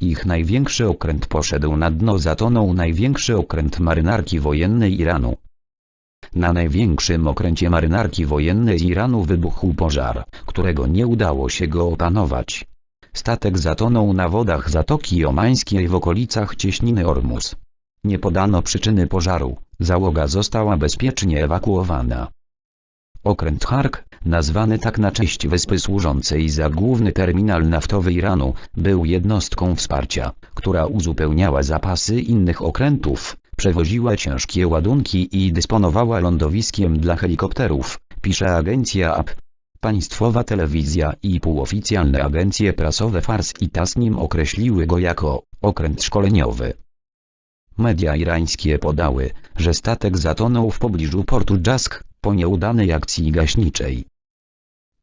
Ich największy okręt poszedł na dno zatonął największy okręt marynarki wojennej Iranu. Na największym okręcie marynarki wojennej Iranu wybuchł pożar, którego nie udało się go opanować. Statek zatonął na wodach Zatoki Omańskiej w okolicach cieśniny Ormus. Nie podano przyczyny pożaru, załoga została bezpiecznie ewakuowana. Okręt Hark, nazwany tak na cześć wyspy służącej za główny terminal naftowy Iranu, był jednostką wsparcia, która uzupełniała zapasy innych okrętów, przewoziła ciężkie ładunki i dysponowała lądowiskiem dla helikopterów, pisze agencja AP. Państwowa telewizja i półoficjalne agencje prasowe Fars i Tasnim określiły go jako okręt szkoleniowy. Media irańskie podały, że statek zatonął w pobliżu portu Jask, po nieudanej akcji gaśniczej.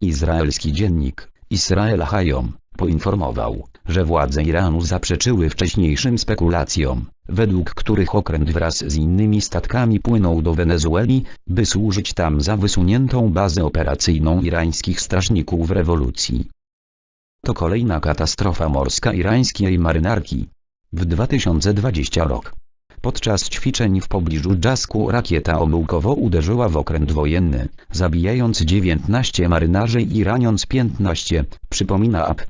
Izraelski dziennik, Israel Hayom, poinformował, że władze Iranu zaprzeczyły wcześniejszym spekulacjom, według których okręt wraz z innymi statkami płynął do Wenezueli, by służyć tam za wysuniętą bazę operacyjną irańskich strażników rewolucji. To kolejna katastrofa morska irańskiej marynarki. W 2020 rok. Podczas ćwiczeń w pobliżu Jasku rakieta omyłkowo uderzyła w okręt wojenny, zabijając 19 marynarzy i raniąc 15, przypomina AP.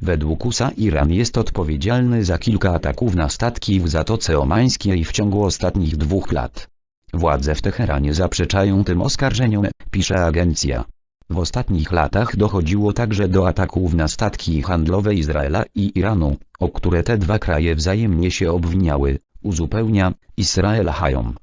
Według USA Iran jest odpowiedzialny za kilka ataków na statki w Zatoce Omańskiej w ciągu ostatnich dwóch lat. Władze w Teheranie zaprzeczają tym oskarżeniom, pisze agencja. W ostatnich latach dochodziło także do ataków na statki handlowe Izraela i Iranu, o które te dwa kraje wzajemnie się obwiniały, uzupełnia Israel Hayom.